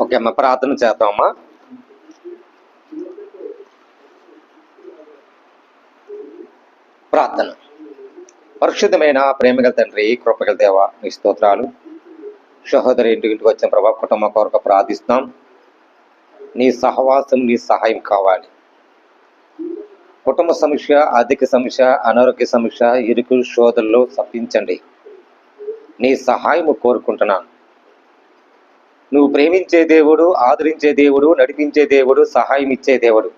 Okay అమ్మా ప్రార్థన చేద్దామమ్మా ప్రార్థన. పరిశుద్ధమైన ప్రేమగల తండ్రి కృపగల దేవ నీ స్తోత్రాలు. సహోదరి ఇంటికి వచ్చిన ప్రభా కుటుంబ కొరకు ప్రార్థిస్తున్నాం. నీ సహవాసం నీ సహాయం కావాలి. కుటుంబ సమస్య ఆర్థిక సమస్య అనారోగ్య సమస్య ఇరుకు శోధనలు తప్పించండి. నీ సహాయం కోరుకుంటున్నాను. నువ్వు ప్రేమించే దేవుడు ఆదరించే దేవుడు నడిపించే దేవుడు సహాయం ఇచ్చే దేవుడు.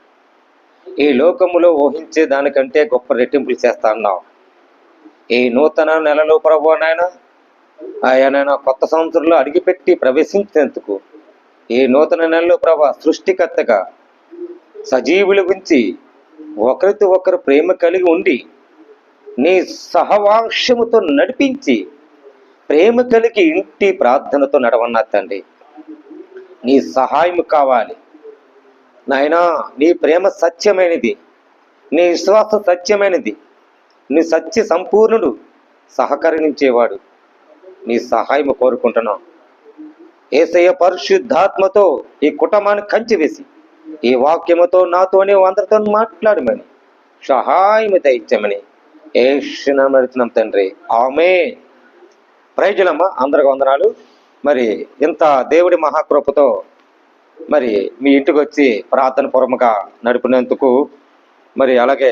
ఈ లోకములో ఊహించే దానికంటే గొప్ప రెట్టింపులు చేస్తా అన్నావు. ఈ నూతన నెలలో ప్రభు నాయన ఆయన కొత్త సంవత్సరంలో అడిగిపెట్టి ప్రవేశించేందుకు ఈ నూతన నెలలో ప్రభా సృష్టికర్తగా సజీవుల గురించి ఒకరితో ఒకరు ప్రేమ కలిగి ఉండి నీ సహవాంశముతో నడిపించి ప్రేమ కలిగి ఇంటి ప్రార్థనతో నడవన్నా తండ్రి. నీ సహాయం కావాలి. నాయనా నీ ప్రేమ సత్యమైనది. నీ విశ్వాసం సత్యమైనది. నీ సత్య సంపూర్ణుడు సహకరించేవాడు. నీ సహాయం కోరుకుంటున్నాం. ఏసయ్య పరిశుద్ధాత్మతో ఈ కుటుంబాన్ని కంచి వేసి ఈ వాక్యముతో నాతోనే అందరితో మాట్లాడమని సహాయం దయచమని ఏషినాం తండ్రి. ఆమె ప్రయోజనమ్మ అందరికి వందనాలు. మరి ఇంత దేవుడి మహాకృపతో మరి మీ ఇంటికి వచ్చి ప్రార్థన పూర్వముగా నడిపినందుకు మరి అలాగే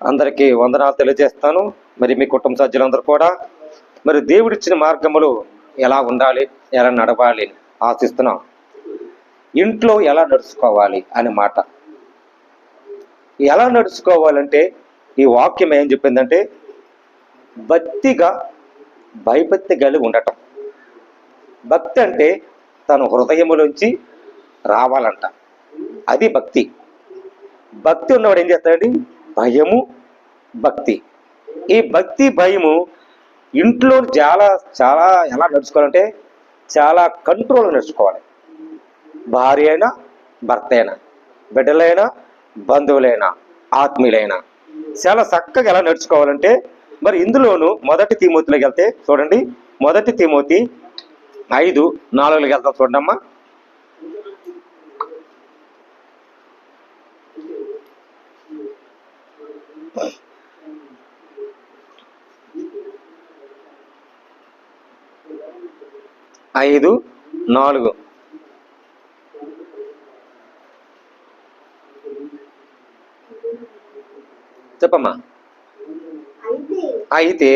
అందరికీ వందనాలు తెలియజేస్తాను. మరి మీ కుటుంబ సభ్యులందరూ కూడా మరి దేవుడిచ్చిన మార్గములు ఎలా ఉండాలి ఎలా నడవాలి అని ఆశిస్తున్నాం. ఇంట్లో ఎలా నడుచుకోవాలి అనే మాట. ఎలా నడుచుకోవాలంటే ఈ వాక్యం ఏం చెప్పిందంటే భక్తిగా భయభక్తి కలిగి ఉండటం. భక్తి అంటే తను హృదయములోంచి రావాలంట. అది భక్తి. భక్తి ఉన్నవాడు ఏం చేస్తాడండి? భయము భక్తి. ఈ భక్తి భయము ఇంట్లో చాలా చాలా ఎలా నడుచుకోవాలంటే చాలా కంట్రోల్ నడుచుకోవాలి. భార్య అయినా భర్త అయినా బిడ్డలైనా బంధువులైనా ఆత్మీయులైనా. చాలా చక్కగా ఎలా నడుచుకోవాలంటే మరి ఇందులోను మొదటి తిమోతిలోకి వెళ్తే చూడండి మొదటి తిమోతి ఐదు నాలుగులోకి వెళ్తాం చూడండి అమ్మా ఐదు నాలుగు. చెప్పమ్మా. అయితే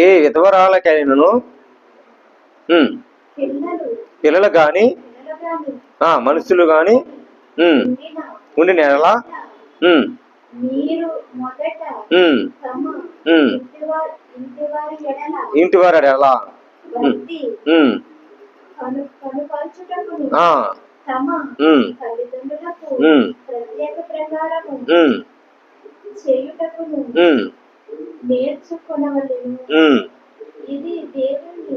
ఏ విధవరాలకైనను పిల్లలు కానీ మనుషులు కానీ ఉండి ఎడల ఇంటి వారు ఎలా నేర్చుకొనవలెను ఇది దేవుని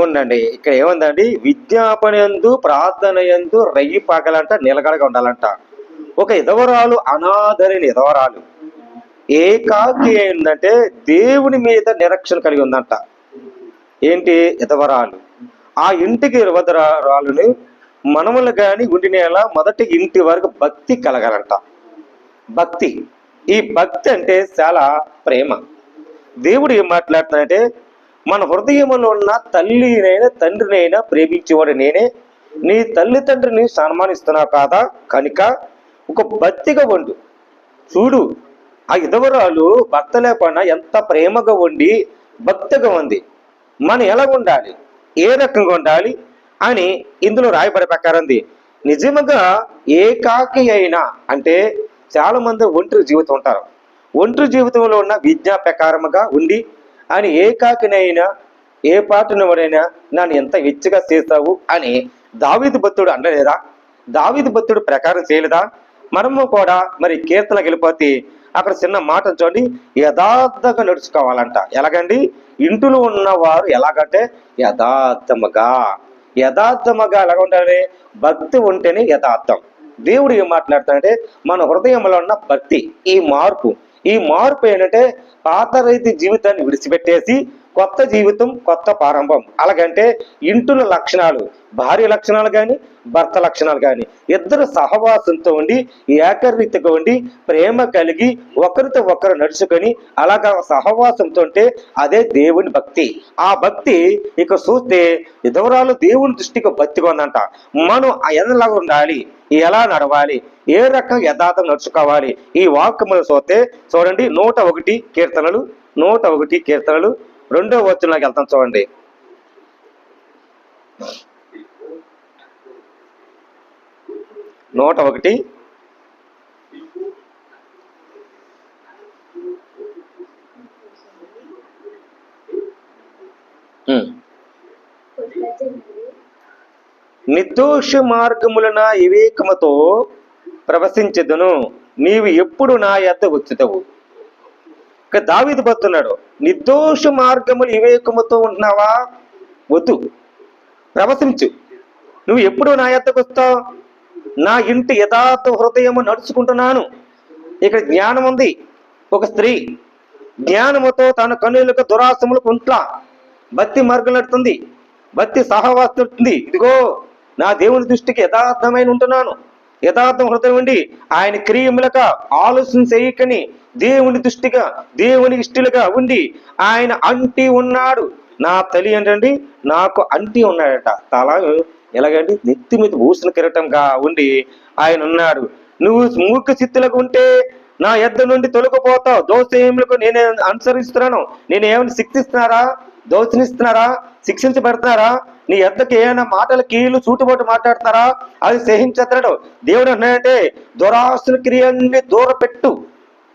ఉండండి ఇక్కడ ఏముందండి? విజ్ఞాపన ఎందు ప్రార్థన ఎందు రయ్యి పగలంట నిలకడగా ఉండాలంట. ఒక ఇదవరాలు అనాథరిని ఇదవరాలు ఏకాకి ఏంటంటే దేవుని మీద నిరక్షణ కలిగి ఉందంట. ఏంటి? ఇదవరాలు ఆ ఇంటికి ఇరవదరాలుని మనములు కానీ ఉండినేలా మొదటి ఇంటి వరకు భక్తి కలగాలంట. భక్తి. ఈ భక్తి అంటే చాలా ప్రేమ. దేవుడు ఏం మాట్లాడుతున్నాడంటే మన హృదయంలో ఉన్న తల్లినైనా తండ్రినైనా ప్రేమించేవాడు నేనే. నీ తల్లిదండ్రిని సన్మానిస్తున్నా సన్మానిస్తున్నావు కాదా? కనుక ఒక భక్తిగా వండు చూడు ఆ ఇదవరాలు భర్త లేకుండా ఎంత ప్రేమగా ఉండి భక్తిగా ఉంది. మనం ఎలా ఉండాలి? ఏ రకంగా ఉండాలి? అని ఇందులో రాయబడి ప్రకారం ఉంది. నిజంగా ఏకాకి అయినా అంటే చాలా మంది ఒంటరి జీవితం ఉంటారు. ఒంటరి జీవితంలో ఉన్న విద్యా ప్రకారముగా ఉండి అని ఏకాకినైనా ఏ పాటను ఏ నన్ను ఎంత వెచ్చగా చేస్తావు అని దావీదు భక్తుడు అనలేదా? దావీదు భక్తుడు ప్రకారం చేయలేదా? మనము కూడా మరి కీర్తన వెళ్ళిపోతే అక్కడ చిన్న మాట చూడండి యథార్థంగా నడుచుకోవాలంట. ఎలాగండి? ఇంటిలో ఉన్నవారు ఎలాగంటే యథార్థముగా. యథార్థముగా ఎలాగ ఉండాలి భక్తి ఉంటేనే యథార్థం. దేవుడు ఏం మాట్లాడతాడంటే మన హృదయంలో ఉన్న భక్తి ఈ మార్పు. ఈ మార్పు ఏంటంటే పాత రైతు జీవితాన్ని విడిచిపెట్టేసి కొత్త జీవితం కొత్త ప్రారంభం. అలాగంటే ఇంటుల లక్షణాలు భార్య లక్షణాలు కానీ భర్త లక్షణాలు కానీ ఇద్దరు సహవాసంతో ఉండి ఏకరీతిగా ఉండి ప్రేమ కలిగి ఒకరితో ఒకరు నడుచుకొని అలాగా సహవాసంతో ఉంటే అదే దేవుని భక్తి. ఆ భక్తి ఇక చూస్తే విధవరాలు దేవుని దృష్టికి భక్తిగా ఉందంట. మనం ఎలా ఉండాలి ఎలా నడవాలి ఏ రకం యథార్థం నడుచుకోవాలి ఈ వాక్యములు చూస్తే చూడండి నూట ఒకటి కీర్తనలు నూట ఒకటి కీర్తనలు రెండో వచనంలోకి వెళ్తాం చూడండి. నూట ఒకటి. నిర్దోష మార్గములన వివేకముతో ప్రవశించదును. నీవు ఎప్పుడు నా యొద్ద వచ్చుతావు? ఇక దావీదు పడుతున్నాడు నిర్దోష మార్గములు వివేకముతో ఉంటున్నావా? వద్దు. ప్రవశించు. నువ్వు ఎప్పుడు నా యొద్దకు వస్తావు? నా ఇంటి యథార్థ హృదయము నడుచుకుంటున్నాను. ఇక్కడ జ్ఞానం ఉంది. ఒక స్త్రీ జ్ఞానముతో తన కన్నులకు దురాశములకు ఉంట్లా భక్తి మార్గం నడుతుంది. భక్తి సహవాస్తుంది ఇదిగో నా దేవుని దృష్టికి యథార్థమైన ఉంటున్నాను. యథార్థం హృదయం ఉండి ఆయన క్రియములక ఆలోచన చేయకని దేవుని దృష్టిగా దేవుని ఇష్టిలుగా ఉండి ఆయన అంటి ఉన్నాడు. నా తల్లి ఏంటండి? నాకు అంటి ఉన్నాడట. తల ఎలాగండి? నెత్తి మీద ఊసిన కిరటంగా ఉండి ఆయన ఉన్నాడు. నువ్వు మూర్ఖ స్థితిలోకి ఉంటే నా ఎద్ద నుండి తొలగిపోతావు. దోషములకు నేను అనుసరిస్తున్నాను. నేను ఏమైనా శిక్షిస్తున్నారా? దోషనిస్తున్నారా శిక్షించబడుతున్నారా? నీ ఎద్దకి ఏమైనా మాటలు కీళ్ళు చూటుబోటు మాట్లాడుతున్నారా? అది సహించతడు దేవుడు అన్నాడంటే దురాస్తుల క్రియల్ని దూర పెట్టు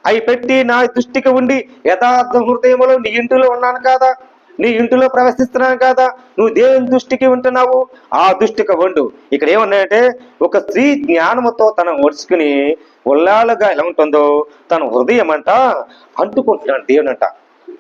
అవి పెట్టి నా దృష్టికి ఉండి యథార్థ హృదయంలో నీ ఇంటిలో ఉన్నాను కాదా? నీ ఇంటిలో ప్రవేశిస్తున్నాను కాదా? నువ్వు దేవుని దృష్టికి ఉంటున్నావు? ఆ దృష్టికి వండు ఇక్కడ ఏమన్నాయంటే ఒక స్త్రీ జ్ఞానముతో తన ఒడుచుకుని ఉల్లాలుగా ఎలా ఉంటుందో తన హృదయం అంట అంటుకుంటున్నాడు దేవుని అంట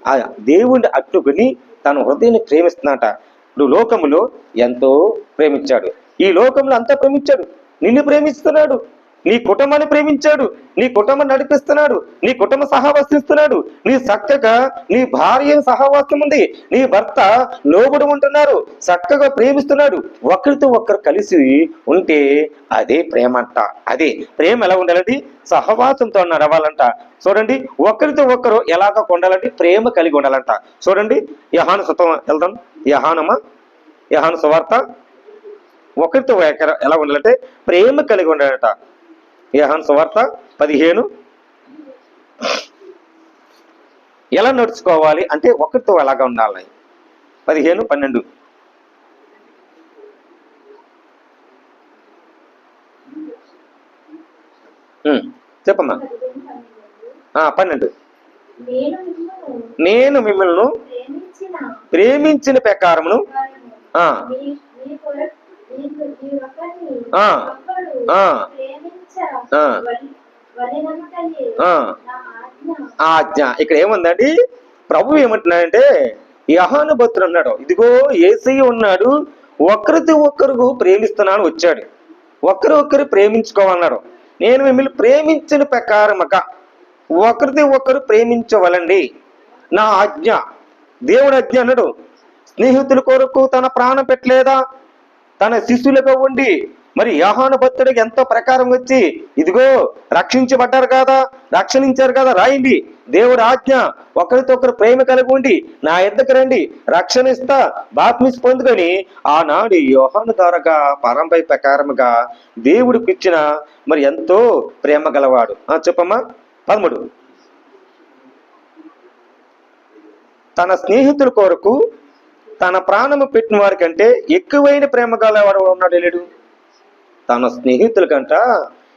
ఆ దేవుణ్ణి అట్టుకుని తన హృదయాన్ని ప్రేమిస్తున్నట ఇప్పుడు లోకములో ఎంతో ప్రేమించాడు. ఈ లోకంలో అంతా ప్రేమించాడు. నిన్ను ప్రేమిస్తున్నాడు. నీ కుటుంబాన్ని ప్రేమించాడు నీ కుటుంబం నడిపిస్తున్నాడు నీ కుటుంబ సహవాసిస్తున్నాడు నీ చక్కగా నీ భార్య సహవాసం ఉంది నీ భర్త లోబడి ఉంటున్నారు చక్కగా ప్రేమిస్తున్నాడు. ఒకరితో ఒకరు కలిసి ఉంటే అదే ప్రేమ అంట అదే ప్రేమ ఎలా ఉండాలండి? సహవాసంతో నడవాలంట. చూడండి ఒకరితో ఒకరు ఎలాగ ఉండాలంటే ప్రేమ కలిగి ఉండాలంట. చూడండి యహాను సుతం వెళ్దాం. యహానమా? యహాను సువార్త. ఒకరితో ఎలా ఉండాలంటే ప్రేమ కలిగి ఉండాలంట. యహాన్ సువార్త పదిహేను. ఎలా నడుచుకోవాలి? అంటే ఒకరితో ఎలాగా ఉండాలి? పదిహేను పన్నెండు. ఉమ్, చెప్పమ్మా. ఆ, పన్నెండు. నేను మిమ్మల్ని ప్రేమించిన ప్రకారమును ఆ, ఆజ్ఞ. ఇక్కడ ఏముందండి? ప్రభు ఏమంటున్నాడంటే యహాను భక్తుడు అన్నాడు ఇదిగో ఏసయ్య ఉన్నాడు ఒకరితో ఒక్కరు ప్రేమిస్తున్నాను వచ్చాడు. ఒకరు ఒకరు ప్రేమించుకోమన్నాడు నేను మిమ్మల్ని ప్రేమించిన ప్రకారమక ఒకరితో ఒకరు ప్రేమించవలండి. నా ఆజ్ఞ. దేవుడు ఆజ్ఞ అన్నాడు స్నేహితుల కొరకు తన ప్రాణం పెట్టలేదా? తన శిష్యులుగా ఉండి మరి యోహాను భక్తుడికి ఎంతో ప్రకారం వచ్చి ఇదిగో రక్షించబడ్డారు కదా? రక్షణించారు కదా? రాయండి. దేవుడు ఆజ్ఞ ఒకరితో ఒకరు ప్రేమ కలిగి ఉండి నా ఎద్దకు రండి రక్షణ ఇస్తా బాప్మిస్ పొందుకొని ఆనాడు యోహాను ద్వారాగా పరంపై ప్రకారముగా దేవుడు పిచ్చిన మరి ఎంతో ప్రేమ గలవాడు. చెప్పమ్మా. పదమూడు. తన స్నేహితుల కొరకు తన ప్రాణము పెట్టిన వారి కంటే ఎక్కువైన ప్రేమ గలవాడు ఉన్నాడు లేడు? తన స్నేహితుల కంట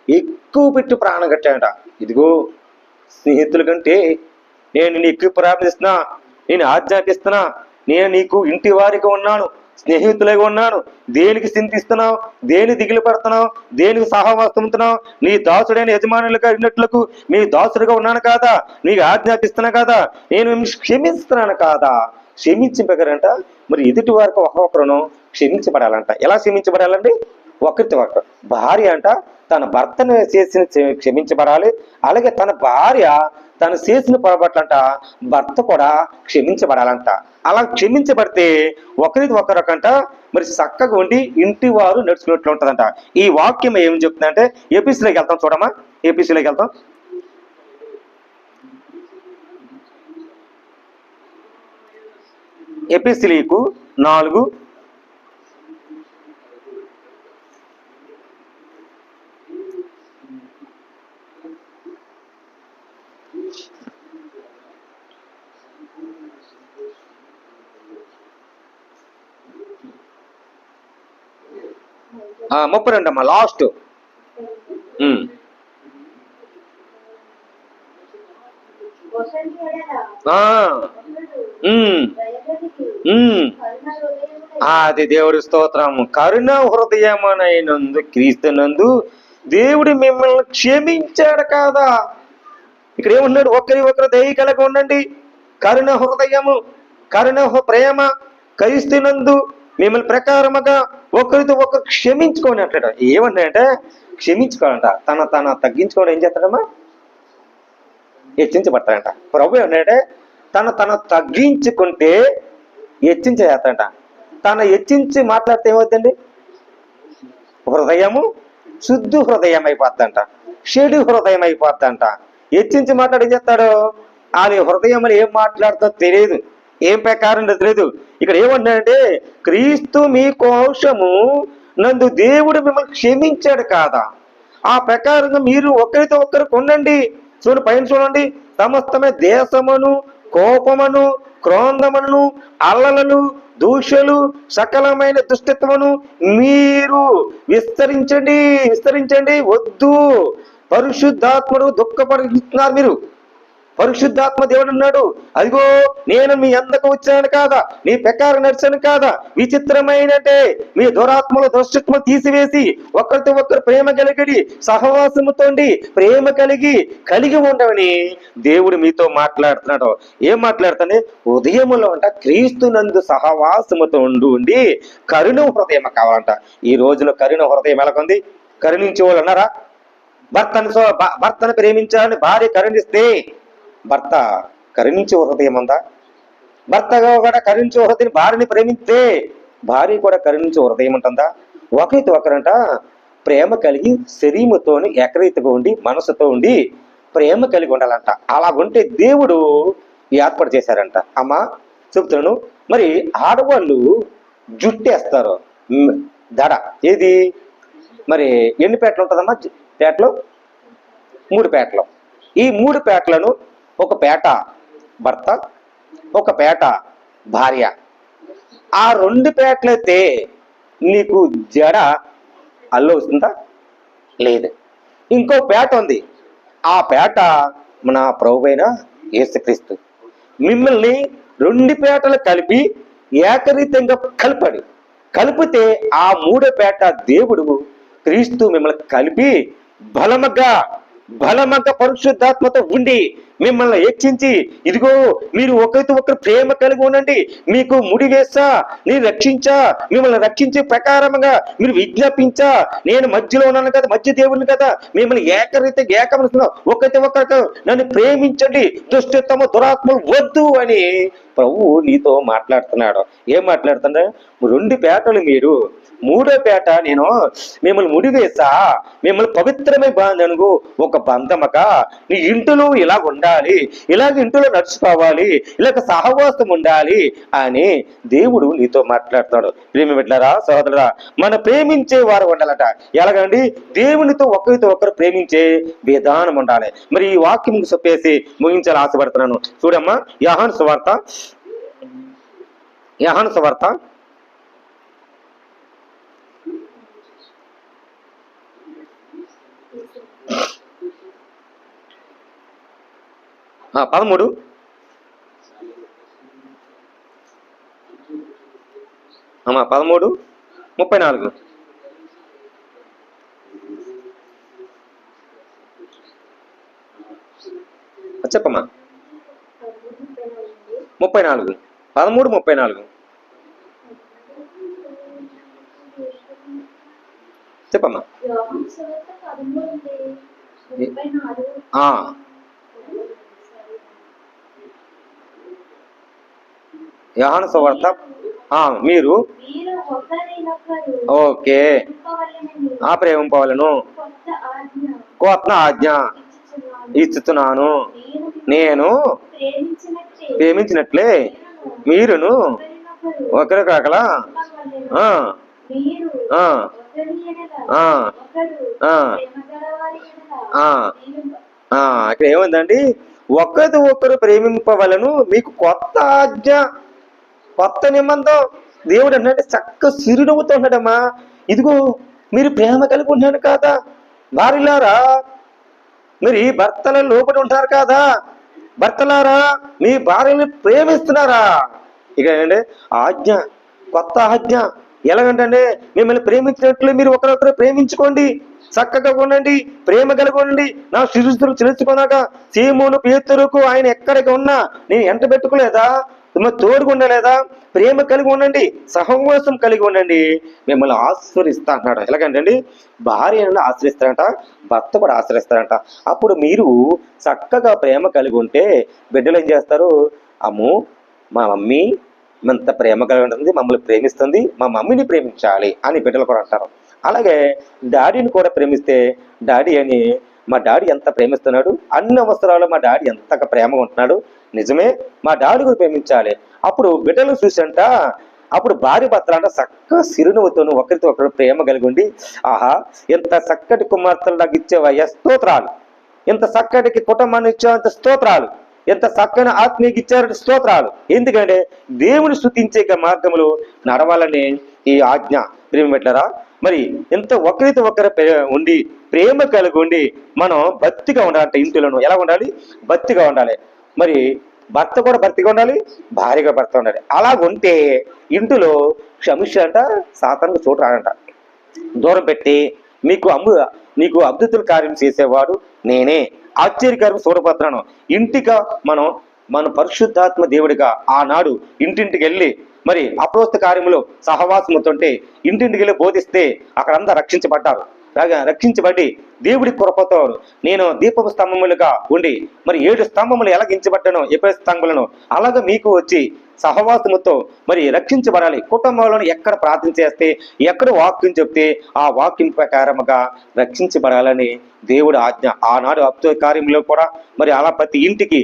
ఎక్కువ పెట్టి ప్రాణం కట్టాడట ఇదిగో స్నేహితుల కంటే నేను నిన్ను ఎక్కువ ప్రార్థిస్తున్నా నేను ఆజ్ఞాపిస్తున్నా నేను నీకు ఇంటి వారిగా ఉన్నాను స్నేహితులుగా ఉన్నాను దేనికి చింతిస్తున్నావు దేని దిగులు పడుతున్నావు దేనికి సహవాసముతున్నావు నీ దాసుడైన యజమానులుగా ఉన్నట్లకు మీ దాసుడుగా ఉన్నాను కాదా నీకు ఆజ్ఞాపిస్తున్నా కాదా నేను క్షమిస్తున్నాను కాదా? క్షమించబగరంట మరి ఎదుటి వారికి ఒక్కొక్కరును క్షమించబడాలంట. ఎలా క్షమించబడాలండి? ఒకరితో ఒకరు భార్య అంట తన భర్తను చేసిన క్షమించబడాలి. అలాగే తన భార్య తను చేసిన పొరపాట్లంట భర్త కూడా క్షమించబడాలంట. అలా క్షమించబడితే ఒకరికి ఒకరకంట మరి చక్కగా ఉండి ఇంటి వారు నడుచుకున్నట్లు ఉంటుందంట. ఈ వాక్యం ఏం చెప్తుందంటే ఏపీసీలోకి వెళ్తాం చూడమ్మా. ఏపీసీలోకి వెళ్తాం. ఎపిసిలీకు నాలుగు ముప్పై రెండు అమ్మా లాస్ట్ ఆ, ఉమ్, కరుణ అది దేవుడి స్తోత్రం. కరుణ హృదయమనైనందు క్రీస్తునందు దేవుడు మిమ్మల్ని క్షమించాడు కాదా? ఇక్కడ ఏమన్నాడు? ఒకరి ఒకరు దయ కలిగి ఉండండి. కరుణ హృదయము కరుణ ప్రేమ క్రీస్తునందు మిమ్మల్ని ప్రకారముగా ఒకరితో ఒకరు క్షమించుకోని అంటాడు. ఏమన్నాడంటే క్షమించుకోవాలంట. తన తన తగ్గించుకోవడం ఏం చేస్తాడమ్మా? హెచ్చించబడతాడంట ప్రభు ఏమన్నాడంటే తన తన తగ్గించుకుంటే హెచ్చించేస్తాడంట తన హెచ్చించి మాట్లాడితే ఏమవుతుందండి? హృదయము శుద్ధి హృదయం అయిపోద్దంట షెడు హృదయం అయిపోద్దంట హెచ్చించి మాట్లాడి చేస్తాడు? వాళ్ళ హృదయం ఏం మాట్లాడుతో తెలియదు. ఏం ప్రకారం లేదు ఇక్కడ ఏమంటున్నాడంటే క్రీస్తు మీ కోశము నందు దేవుడు మిమ్మల్ని క్షమించాడు కాదా? ఆ ప్రకారంగా మీరు ఒకరితో ఒకరికి ఉండండి. చూడండి పైన చూడండి. సమస్తమే దేశమును కోపమును క్రోధమును అల్లలను దూషలు సకలమైన దుష్టత్వమును మీరు విస్తరించండి విస్తరించండి. వద్దు. పరిశుద్ధాత్ముడు దుఃఖపడుతున్నారు మీరు. పరిశుద్ధాత్మ దేవుడు అన్నాడు అదిగో నేను మీ అందకు వచ్చాను కాదా? నీ ప్రకారం నడిచాను కాదా? విచిత్రమైనటే. మీ దురాత్మలు దుష్టత్మ తీసివేసి ఒకరితో ఒకరు ప్రేమ కలిగి సహవాసముతోండి ప్రేమ కలిగి కలిగి ఉండవని దేవుడు మీతో మాట్లాడుతున్నాడు. ఏం మాట్లాడుతానే ఉదయములో అంట క్రీస్తు నందు సహవాసముతో ఉండి ఉండి కరుణ హృదయం కావాలంట. ఈ రోజులో కరుణ హృదయం ఎలాగుంది? కరుణించే వాళ్ళు అన్నారా? భర్తను భర్తను ప్రేమించాలని భార్య కరుణిస్తే భర్త కరుణించే హృదయం ఉందా? భర్తగా కూడా కరుణించే హృదయం భార్యని ప్రేమిస్తే భార్య కూడా కరుణించే హృదయం ఉంటుందా? ఒకరితో ఒకరంట ప్రేమ కలిగి శరీరముతోని ఏకరీతిగా ఉండి మనసుతో ఉండి ప్రేమ కలిగి ఉండాలంట. అలా ఉంటే దేవుడు ఏర్పాటు చేశారంట. అమ్మా చెబుతున్నాను మరి ఆడవాళ్ళు జుట్టేస్తారు. దడ. ఏది? మరి ఎన్ని పేటలు ఉంటుందమ్మా? పేటలు? మూడు పేటలు. ఈ మూడు పేటలను ఒక పేట భర్త ఒక పేట భార్య. ఆ రెండు పేటలైతే నీకు జడ అల్లు వస్తుందా? లేదు. ఇంకో పేట ఉంది. ఆ పేట మన ప్రభువైన యేసుక్రీస్తు. మిమ్మల్ని రెండు పేటలు కలిపి ఏకరీతంగా కలిపాడు. కలిపితే ఆ మూడో పేట దేవుడు క్రీస్తు మిమ్మల్ని కలిపి బలమగా బలమగా పరిశుద్ధాత్మతో ఉండి మిమ్మల్ని హెచ్చించి ఇదిగో మీరు ఒకరితో ఒకరు ప్రేమ కలిగి ఉండండి. మీకు ముడి వేస్తా నేను రక్షించా మిమ్మల్ని రక్షించే ప్రకారముగా మీరు విజ్ఞాపించా. నేను మధ్యలో ఉన్నాను కదా మధ్య దేవుడిని కదా. మిమ్మల్ని ఏకరీతి ఏకమనుస్తున్నా ఒకరితో ఒకరికి నన్ను ప్రేమించండి. దుష్టత్వము దురాత్మలు వద్దు అని ప్రభు నీతో మాట్లాడుతున్నాడు. ఏం మాట్లాడుతున్నా రెండు పేటలు మీరు. మూడో పేట నేను మిమ్మల్ని ముడివేసా మిమ్మల్ని పవిత్రమై బాధనుగు ఒక బంధమక నీ ఇంటిలో ఇలా ఉండాలి ఇలాగ ఇంటిలో నడుచుకోవాలి. ఇలాగ సహవాసం ఉండాలి అని దేవుడు నీతో మాట్లాడుతున్నాడు. ప్రేమి బిడ్డరా సహోదరురా మన ప్రేమించే వారు ఉండాలట. ఎలాగండి? దేవునితో ఒకరితో ఒకరు ప్రేమించే విధానం ఉండాలి. మరి ఈ వాక్యం చెప్పేసి ముగించాలి ఆశపడుతున్నాను. చూడమ్మా యహాను సువార్త. యహాను సువార్త. ఆ, పదమూడు. అమ్మా పదమూడు. ముప్పై నాలుగు చెప్పమ్మా. ముప్పై నాలుగు పదమూడు ముప్పై నాలుగు చెప్పమ్మా యోహాను సువార్త మీరు? ఓకే. ఆ ప్రేమింపవలను కొత్త ఆజ్ఞ ఇస్తున్నాను నేను ప్రేమించినట్లే మీరును ఒకరికొకల ఇక్కడ ఏముందండి? ఒకరిది ఒకరు ప్రేమింపవలను మీకు కొత్త ఆజ్ఞ కొత్త నిబంధం దేవుడు అంటే చక్క సిరునవ్వుతూ ఉన్నాడమ్మా ఇదిగో మీరు ప్రేమ కలిగి ఉన్నాను కాదా? వారిలారా మీరు ఈ భర్తల లోపల ఉంటారు కాదా? భర్తలారా మీ భార్యని ప్రేమిస్తున్నారా? ఇక ఏంటంటే ఆజ్ఞ కొత్త ఆజ్ఞ. ఎలాగంటే మిమ్మల్ని ప్రేమించినట్లు మీరు ఒకరొకరు ప్రేమించుకోండి. చక్కగా ఉండండి ప్రేమ కలిగి ఉండండి. నా శిశుస్తులు తెలుసుకున్నాక సీమును పేతురుకు ఆయన ఎక్కడికి ఉన్నా నేను ఎంట పెట్టుకోలేదా? మిమ్మల్ని తోడుగా ఉండలేదా? ప్రేమ కలిగి ఉండండి సహవాసం కలిగి ఉండండి. మిమ్మల్ని ఆశ్రయిస్తా అన్నాడు ఎలాగంటండి భార్య ఆశ్రయిస్తారంట భర్త కూడా ఆశ్రయిస్తారంట. అప్పుడు మీరు చక్కగా ప్రేమ కలిగి ఉంటే బిడ్డలు ఏం చేస్తారు? అమ్ము మా మమ్మీ ఎంత ప్రేమ కలిగి ఉంటుంది మమ్మల్ని ప్రేమిస్తుంది మా మమ్మీని ప్రేమించాలి అని బిడ్డలు కూడా అంటారు. అలాగే డాడీని కూడా ప్రేమిస్తే డాడీ అని మా డాడీ ఎంత ప్రేమిస్తున్నాడు? అన్ని అవసరాలు మా డాడీ ఎంత ప్రేమగా ఉంటున్నాడు? నిజమే మా డాడీ కూడా ప్రేమించాలి. అప్పుడు బిడ్డలు చూసంట అప్పుడు భార్య భర్తలు అంట చక్క సిరునవ్వుతోను ఒకరితో ఒకరు ప్రేమ కలిగి ఉండి ఆహా ఎంత చక్కటి కుమార్తెలు నాకు ఇచ్చేవయ్యా స్తోత్రాలు. ఇంత చక్కటికి కుటుంబాన్ని ఇచ్చేంత స్తోత్రాలు. ఎంత చక్కని ఆత్మీయకి ఇచ్చారంటే స్తోత్రాలు. ఎందుకంటే దేవుని స్థుతించే మార్గములు నడవాలని ఈ ఆజ్ఞ. ప్రేమ పెట్టారా మరి ఎంత ఒకరితో ఒకరు ఉండి ప్రేమ కలిగి ఉండి మనం భక్తిగా ఉండాలంటే ఇంటిలోను ఎలా ఉండాలి? భక్తిగా ఉండాలి. మరి భర్త కూడా భర్తగా ఉండాలి భార్యగా భర్త ఉండాలి. అలా ఉంటే ఇంటిలో క్షమిష అంట సాతానికి చోటు రాడంట దూరం పెట్టి మీకు అమ్ము నీకు అద్భుతుల కార్యం చేసేవాడు నేనే. ఆశ్చర్యకార్యం చూడబోతున్నాను ఇంటిగా మనం మన పరిశుద్ధాత్మ దేవుడిగా ఆనాడు ఇంటింటికి వెళ్ళి మరి అప్రోస్త కార్యములో సహవాసముతుంటే ఇంటింటికి వెళ్ళి బోధిస్తే అక్కడ అంతా రక్షించబడ్డారు. రక్షించబడి దేవుడి కృపతో నేను దీపపు స్తంభములుగా ఉండి మరి ఏడు స్తంభములు ఎలా గించబడ్డానో ఎప్పుడు స్తంభములను అలాగ మీకు వచ్చి సహవాసముతో మరి రక్షించబడాలి. కుటుంబంలో ఎక్కడ ప్రార్థన చేస్తే ఎక్కడ వాక్యం చెప్తే ఆ వాక్యం ప్రకారముగా రక్షించబడాలని దేవుడు ఆజ్ఞ. ఆనాడు అబ్దు కార్యంలో కూడా మరి అలా ప్రతి ఇంటికి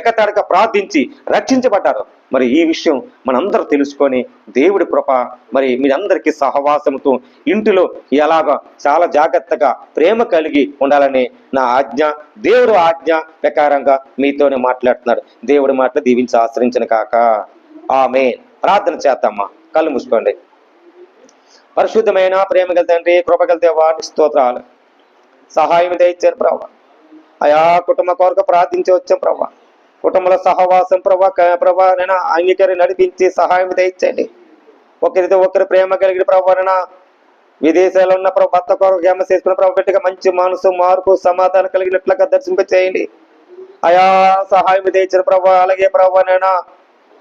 ఎకతడక ప్రార్థించి రక్షించబడ్డారు. మరి ఈ విషయం మనందరూ తెలుసుకొని దేవుడి కృప మరి మీరందరికీ సహవాసముతో ఇంటిలో ఎలాగ చాలా జాగ్రత్తగా ప్రేమ కలిగి ఉండాలని నా ఆజ్ఞ దేవుడు ఆజ్ఞ ప్రకారంగా మీతోనే మాట్లాడుతున్నాడు. దేవుడి మాటలు దీవించి ఆశ్రయించిన కాక. ఆమె ప్రార్థన చేద్దామా? కళ్ళు మూసుకోండి. పరిశుద్ధమైన ప్రేమ గల తండ్రి కృపగల వాటి స్తోత్రాలు. సహాయం దయచారు ప్రభా. అయా కుటుంబ కొరకు ప్రార్థించి వచ్చాం ప్రభా. కుటుంబంలో సహవాసం ప్రభా క- ప్రభా నేను అంగీకరి నడిపించి సహాయం దయచండి ఒకరితో ఒకరి ప్రేమ కలిగిన ప్రభా విదేశాల్లో ఉన్న ప్రభు భర్త కొరకు గేమ చేసుకున్న ప్రభు మంచి మనసు మార్పు సమాధానం కలిగినట్లుగా దర్శింప చేయండి. అయా సహాయం దయచిన ప్రభా అలాగే ప్రభా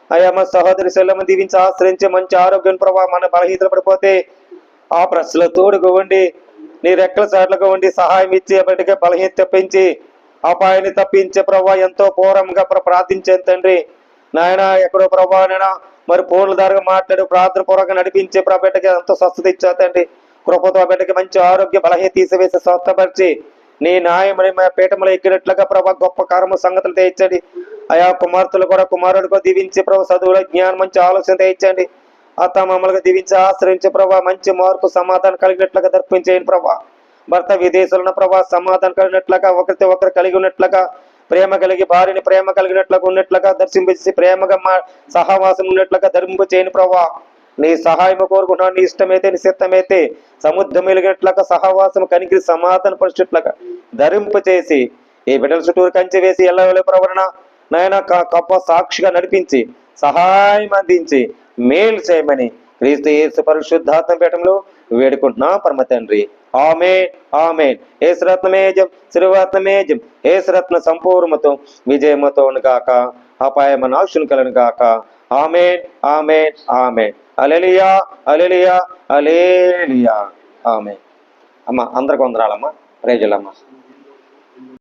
అయా మా సహోదరి శల్యము దీవించి ఆశ్రయించి మంచి ఆరోగ్యం ప్రభావ మన బలహీనతలు పడిపోతే ఆ ప్రశ్నలు తోడుగా ఉండి నీ రెక్కల సాట్లుగా ఉండి సహాయం ఇచ్చి బిడ్డగా బలహీన తెప్పించి అపాయాన్ని తప్పించే ప్రభా ఎంతో ఘోరంగా ప్ర- ప్రార్థించే తండ్రి. నాయన ఎక్కడో ప్రభా నాయన మరి ఫోన్ల ద్వారా మాట్లాడి ప్రార్థన పూర్వకంగా నడిపించే బిడ్డకి ఎంతో స్వస్థత ఇచ్చా తండ్రి. కృపతో బిడ్డకి మంచి ఆరోగ్య బలహీన తీసివేసి స్వస్థపరిచి నీ న్యాయమని మా పీఠములో ఎక్కినట్లుగా ప్రభా గొప్ప కర్మ సంగతులు తెచ్చండి ఆయా కుమార్తెలు కూడా కుమారుడిగా దీవించి ప్రభు చదువులో జ్ఞానం మంచి ఆలోచన తెచ్చండి అత్త మమ్మల్ని దీవించి ఆశ్రయించే ప్రభా మంచి మార్పు సమాధానం కలిగినట్లుగా దర్పించేయండి ప్రభా. భర్త విదేశాలను ఉన్న ప్రభా సమాధానం కలిగినట్లుగా ఒకరితో ఒకరు కలిగి ఉన్నట్లుగా ప్రేమ కలిగి భార్యని ప్రేమ కలిగినట్లుగా ఉన్నట్లుగా దర్శింపజేసి ప్రేమగా మా సహవాసం ఉన్నట్లుగా ధరింపు చేయని ప్రభా. నీ సహాయం కోరుకుంటున్నాను నీ ఇష్టమైతే నీ సిద్ధమైతే సముద్రం వెలిగినట్లుగా సహవాసం కనికి సమాధాన పరిచినట్లుగా ధరింపు చేసి ఈ బిడ్డల చుట్టూరు కంచె వేసి ఎల్లవెళ్ళ ప్రవరణ నాయన కప్ప సాక్షిగా నడిపించి సహాయం అందించి మేలు చేయమని క్రీస్తు యేసు పరిశుద్ధాత్మ పీఠంలో వేడుకుంటున్నా పరమ తండ్రి. ఆమె ఆమె ఏసురత్నమేజం శ్రీరత్నమేజం ఏసురత్న సంపూర్ణతో విజయముతో గాక. అపాయమ నాశును కలను గాక. ఆమె ఆమె ఆమె అలెలియా అలెలియా అలేలియా ఆమె అమ్మ అందరికి వందరాలమ్మా రేజులమ్మ